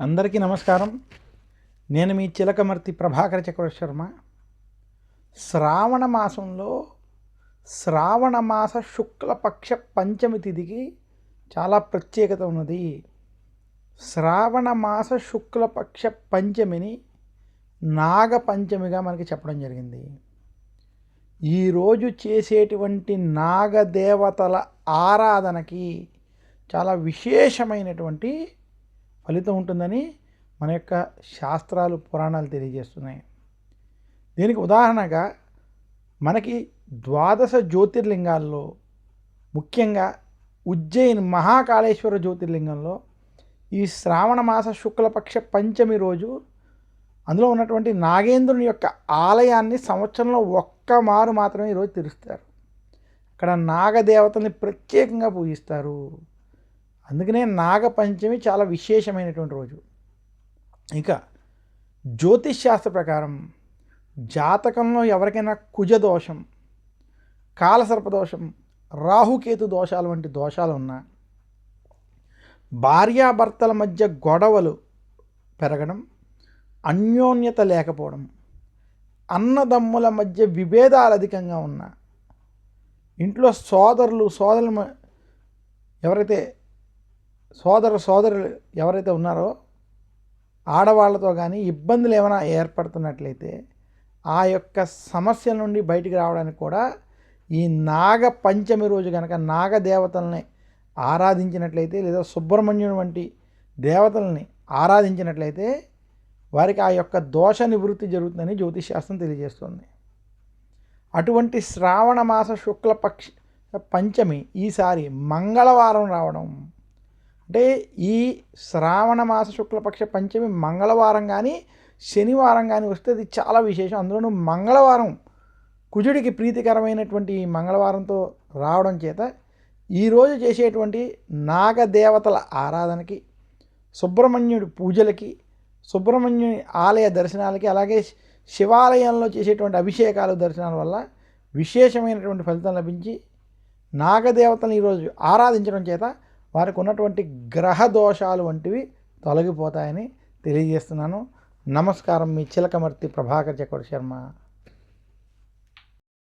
అందరికీ నమస్కారం. నేను మీ చిలకమర్తి ప్రభాకర చక్రవర్తి శర్మ. శ్రావణ మాసంలో శ్రావణ మాస శుక్లపక్ష పంచమి తిథికి చాలా ప్రత్యేకత ఉన్నది. శ్రావణ మాస శుక్లపక్ష పంచమిని నాగ పంచమిగా మనకి చెప్పడం జరిగింది. ఈరోజు చేసేటువంటి నాగదేవతల ఆరాధనకి చాలా విశేషమైనటువంటి ఫలితం ఉంటుందని మన యొక్క శాస్త్రాలు పురాణాలు తెలియజేస్తున్నాయి. దీనికి ఉదాహరణగా మనకి ద్వాదశ జ్యోతిర్లింగాల్లో ముఖ్యంగా ఉజ్జయిన్ మహాకాళేశ్వర జ్యోతిర్లింగంలో ఈ శ్రావణ మాస శుక్లపక్ష పంచమి రోజు అందులో ఉన్నటువంటి నాగేంద్రుని యొక్క ఆలయాన్ని సంవత్సరంలో ఒక్క మారు మాత్రమే ఈరోజు తెరుస్తారు. అక్కడ నాగదేవతల్ని ప్రత్యేకంగా పూజిస్తారు. అందుకనే నాగపంచమి చాలా విశేషమైనటువంటి రోజు. ఇక జ్యోతిష్ శాస్త్ర ప్రకారం జాతకంలో ఎవరికైనా కుజ దోషం కాలసర్పదోషం రాహుకేతు దోషాలు వంటి దోషాలు ఉన్నా భార్యాభర్తల మధ్య గొడవలు పెరగడం అన్యోన్యత లేకపోవడం అన్నదమ్ముల మధ్య విభేదాలు అధికంగా ఉన్నా ఇంట్లో సోదరులు సోదరులు ఎవరైతే సోదర సోదరులు ఎవరైతే ఉన్నారో ఆడవాళ్ళతో కానీ ఇబ్బందులు ఏమైనా ఏర్పడుతున్నట్లయితే ఆ యొక్క సమస్య నుండి బయటికి రావడానికి కూడా ఈ నాగ పంచమి రోజు కనుక నాగ దేవతల్ని ఆరాధించినట్లయితే లేదా సుబ్రహ్మణ్యుని వంటి దేవతల్ని ఆరాధించినట్లయితే వారికి ఆ యొక్క దోష నివృత్తి జరుగుతుందని జ్యోతిశాస్త్రం తెలియజేస్తుంది. అటువంటి శ్రావణ మాస శుక్లపక్ష పంచమి ఈసారి మంగళవారం రావడం అంటే ఈ శ్రావణ మాస శుక్లపక్ష పంచమి మంగళవారం కానీ శనివారం కానీ వస్తే అది చాలా విశేషం. అందులోనూ మంగళవారం కుజుడికి ప్రీతికరమైనటువంటి మంగళవారంతో రావడం చేత ఈరోజు చేసేటువంటి నాగదేవతల ఆరాధనకి సుబ్రహ్మణ్యుడి పూజలకి సుబ్రహ్మణ్యుని ఆలయ దర్శనాలకి అలాగే శివాలయంలో చేసేటువంటి అభిషేకాలు దర్శనాల వల్ల విశేషమైనటువంటి ఫలితం లభించి నాగదేవతలను ఈరోజు ఆరాధించడం చేత వారికి ఉన్నటువంటి గ్రహ దోషాలు వంటివి తొలగిపోతాయని తెలియజేస్తున్నాను. నమస్కారం మీ చిలకమర్తి ప్రభాకర్ చక్రవర్తి శర్మ.